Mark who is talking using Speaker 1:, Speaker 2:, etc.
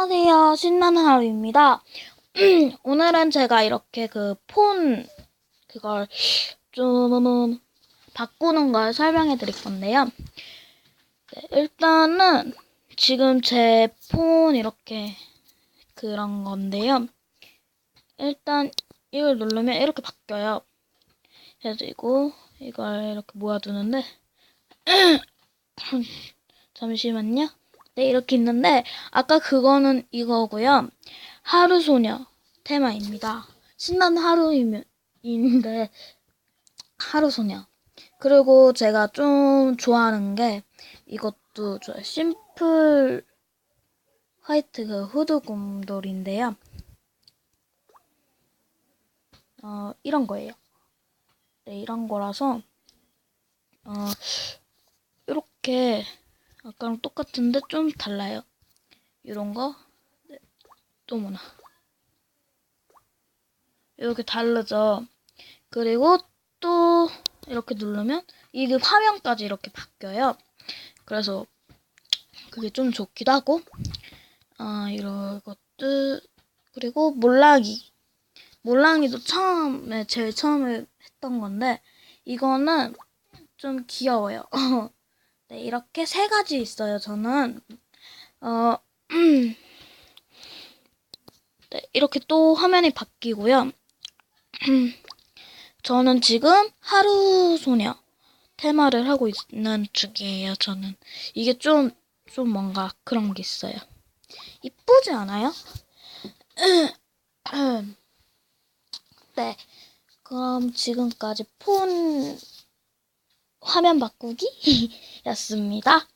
Speaker 1: 안녕하세요. 신나는 하루입니다. 오늘은 제가 이렇게 그 폰 그걸 좀 바꾸는 걸 설명해 드릴 건데요. 네, 일단은 지금 제 폰 이렇게 그런 건데요. 일단 이걸 누르면 이렇게 바뀌어요. 그래가지고 이걸 이렇게 모아두는데 잠시만요. 네, 이렇게 있는데, 아까 그거는 이거고요. 하루 소녀 테마입니다. 신나는 하루인데, 하루 소녀. 그리고 제가 좀 좋아하는 게, 이것도 좋아요. 심플 화이트 그 후드 곰돌인데요. 어, 이런 거예요. 네, 이런 거라서, 어, 이렇게, 아까랑 똑같은데 좀 달라요. 이런 거. 네, 또 뭐나. 이렇게 다르죠. 그리고 또 이렇게 누르면 이게 화면까지 이렇게 바뀌어요. 그래서 그게 좀 좋기도 하고. 아, 이런 것들. 그리고 몰락이. 몰랑이도 처음에 제일 처음에 했던 건데 이거는 좀 귀여워요. 네, 이렇게 세 가지 있어요. 저는 어 네, 이렇게 또 화면이 바뀌고요. 저는 지금 하루 소녀 테마를 하고 있는 중이에요. 저는 이게 좀 좀 뭔가 그런 게 있어요. 이쁘지 않아요? 네. 그럼 지금까지 폰 화면 바꾸기 였습니다.